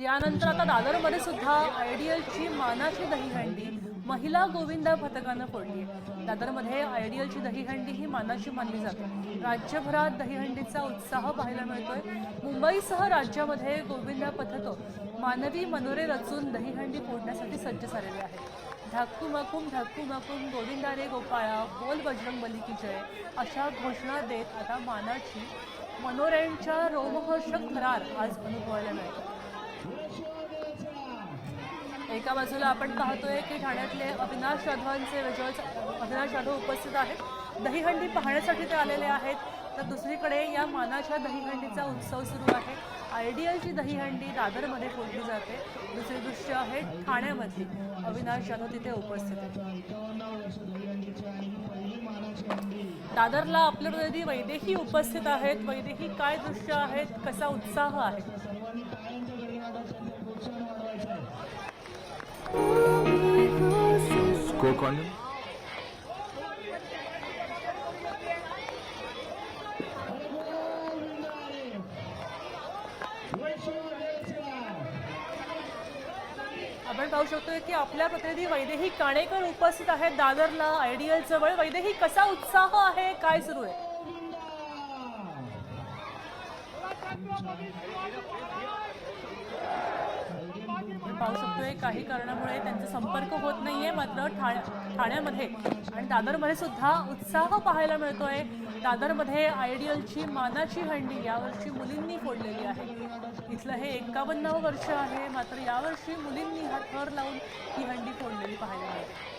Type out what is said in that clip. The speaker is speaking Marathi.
यानंतर आता दादरमध्ये सुद्धा आयडियलची मानाची दहीहंडी महिला गोविंदा पथकानं फोडली आहे. दादरमध्ये आयडियलची दहीहंडी ही मानाची मानली जाते. राज्यभरात दहीहंडीचा उत्साह पाहायला मिळतोय. मुंबईसह राज्यामध्ये गोविंदा पथक मानवी मनोरे रचून दहीहंडी फोडण्यासाठी सज्ज झालेले आहे धाकू माकूम धाकू माकूम गोविंदा रे गोपाळा बोल बजरंग बली की जय अशा घोषणा देत आता मानाची मनोरेंच्या रोमहर्षक थरार आज अनुभवायला मिळतो एका बाजूला आपण पाहतोय की ठाण्यातले अविनाश जाधवांचे विजय अविनाश जाधव उपस्थित आहेत. दहीहंडी पाहण्यासाठी ते आलेले आहेत. तर दुसरीकडे या मानाच्या दहीहंडीचा उत्सव सुरू आहे. आयडियलची दहीहंडी दादरमध्ये फोडली जाते. दुसरे दृश्य आहे ठाण्यामधली अविनाश जाधव तिथे उपस्थित आहेत. दादरला आपल्या प्रतिनिधी वैदेही उपस्थित आहेत. वैदेही काय दृश्य आहेत? कसा उत्साह आहे? कोकण आपण पाहू शकतोय की आपल्या प्रतिनिधी वैदेही काणेकर उपस्थित आहेत दादरला आयडियल जवळ. वैदेही कसा उत्साह आहे? काय सुरू आहे? पाहू शकतोय. काही कारणामुळे त्यांचा संपर्क होत नाहीये मात्र ठाण्या ठाण्यामध्ये. आणि दादरमध्ये सुद्धा उत्साह पाहायला मिळतोय. दादरमध्ये आयडियलची मानाची हंडी यावर्षी मुलींनी फोडलेली आहे. इथलं हे एकावन्नावं वर्ष आहे मात्र यावर्षी मुलींनी हा थर लावून ही हंडी फोडलेली पाहायला मिळते.